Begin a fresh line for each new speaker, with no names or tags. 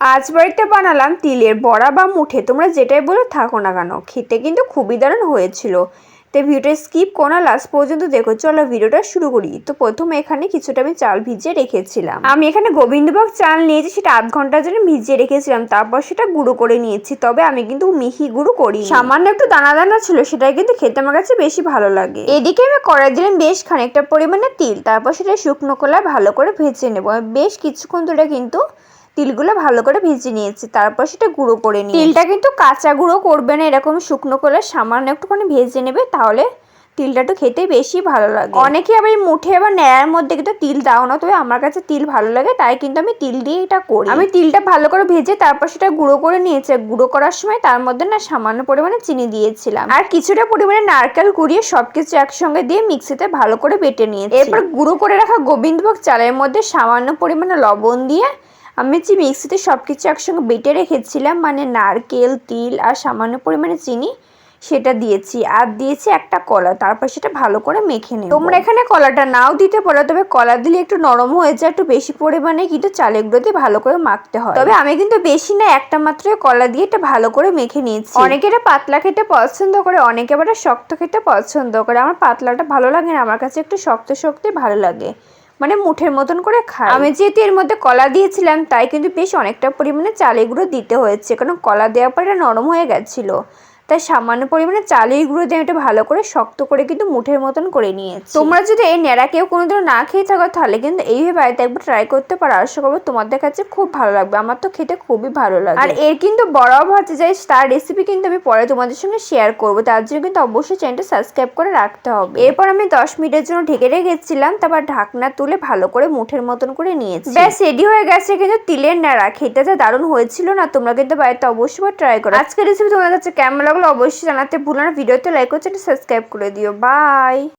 আজ বাড়িতে বানালাম তিলের বড়া বা মুঠে। তোমরা যেটাই বলে থাকো না কেন। খেতে কিন্তু খুবই দারুণ হয়েছিল। তো ভিডিওটা স্কিপ করো লাস্ট পর্যন্ত দেখো। চলো ভিডিওটা শুরু করি। তো প্রথমে এখানে কিছুটা আমি চাল ভিজিয়ে রেখেছিলাম। আমি এখানে গোবিন্দভোগ চাল নিয়েছি, সেটা আধ ঘণ্টার জন্য ভিজিয়ে রেখেছিলাম। তারপর সেটা গুঁড়ো করে নিয়েছি। তবে আমি কিন্তু মিহি গুঁড়ো করি সামান্য একটু দানা দানা ছিল, সেটাই কিন্তু খেতে আমার কাছে বেশি ভালো লাগে। এদিকে আমি কড়াই দিলাম বেশ খানিকটা পরিমাণে তিল। তারপর সেটা শুকনো কলা ভালো করে ভেজে নেব। বেশ কিছুক্ষণ ধরে কিন্তু তিলগুলো ভালো করে ভেজে নিয়েছি তারপর সেটা গুঁড়ো করে নিই তিলটা কিন্তু কাঁচা গুঁড়ো করবে না এরকম শুকনো করে সামান্য একটুখানি ভেজে নেবে তাহলে তিলটা একটু খেতে বেশি ভালো লাগে। অনেকে আবার এই মুঠে আবার ন্যাড়ার মধ্যে কিন্তু তিল দাও না তবে আমার কাছে তিল ভালো লাগে তাই কিন্তু আমি তিল দিয়ে এটা করি। আমি তিলটা ভালো করে ভেজে তারপর সেটা গুঁড়ো করে নিয়েছি গুঁড়ো করার সময় তার মধ্যে না সামান্য পরিমাণে চিনি দিয়েছিলাম। আর কিছুটা পরিমাণে নারকেল কুড়িয়ে সবকিছু একসঙ্গে দিয়ে মিক্সিতে ভালো করে বেটে নিয়েছি। এরপর গুঁড়ো করে রাখা গোবিন্দভোগ চালের মধ্যে সামান্য পরিমাণে লবণ দিয়ে আমি যে মিক্সিতে সব কিছু একসঙ্গে বেটে রেখেছিলাম মানে নারকেল, তিল আর সামান্য পরিমাণে চিনি, সেটা দিয়েছি। আর দিয়েছি একটা কলা, তারপর সেটা ভালো করে মেখে নেব। তোমরা এখানে কলাটা নাও দিতে পারো, তবে কলা দিলে একটু নরম হয়ে যায়, একটু বেশি পরিমাণে কিন্তু চালের গুঁড়ো দিয়ে ভালো করে মাখতে হয়। তবে আমি কিন্তু বেশি না, একটা মাত্র কলা দিয়ে এটা ভালো করে মেখে নিয়েছি। অনেকে এটা পাতলা খেতে পছন্দ করে, অনেকে আবার শক্ত খেতে পছন্দ করে। আমার পাতলাটা ভালো লাগে না, আমার কাছে একটু শক্ত শক্তই ভালো লাগে। মানে মুঠের মতন করে খাই। আমি যেহেতু এর মধ্যে কলা দিয়েছিলাম, তাই কিন্তু বেশ অনেকটা পরিমাণে চালের গুঁড়ো দিতে হয়েছে, কারণ কলা দেওয়ার পর এটা নরম হয়ে গেছিল। তাই সামান্য পরিমাণে চালের গুঁড়ো দিয়ে এটা ভালো করে শক্ত করে কিন্তু মুঠের মতন করে নিয়েছি। তোমরা যদি এই ন্যাড়া কেউ কোনোদিনও না খেয়ে থাকো, তাহলে কিন্তু এইভাবে বাড়িতে একবার ট্রাই করতে পারো। আশা করব তোমাদের কাছে খুব ভালো লাগবে। আমার তো খেতে খুবই ভালো লাগে। আর এর কিন্তু বড়াও ভাজতে যাই তার রেসিপি কিন্তু আমি পরে তোমাদের সঙ্গে শেয়ার করব। তার জন্য কিন্তু অবশ্যই চ্যানেলটা সাবস্ক্রাইব করে রাখতে হবে। এরপর আমি দশ মিনিটের জন্য ঢেকে রেখেছিলাম, তারপর ঢাকনা তুলে ভালো করে মুঠের মতন করে নিয়েছি। ব্যাস রেডি হয়ে গেছে কিন্তু তিলের ন্যাড়া। খেতে যা দারুণ হয়েছিল না, তোমরা কিন্তু বাড়িতে অবশ্যই ট্রাই করো। আজকের রেসিপি তোমাদের কাছে কেমন লাগল অবশ্যই জানাতে ভুলো না। ভিডিওতে লাইক করছেন সাবস্ক্রাইব করে দিও। বাই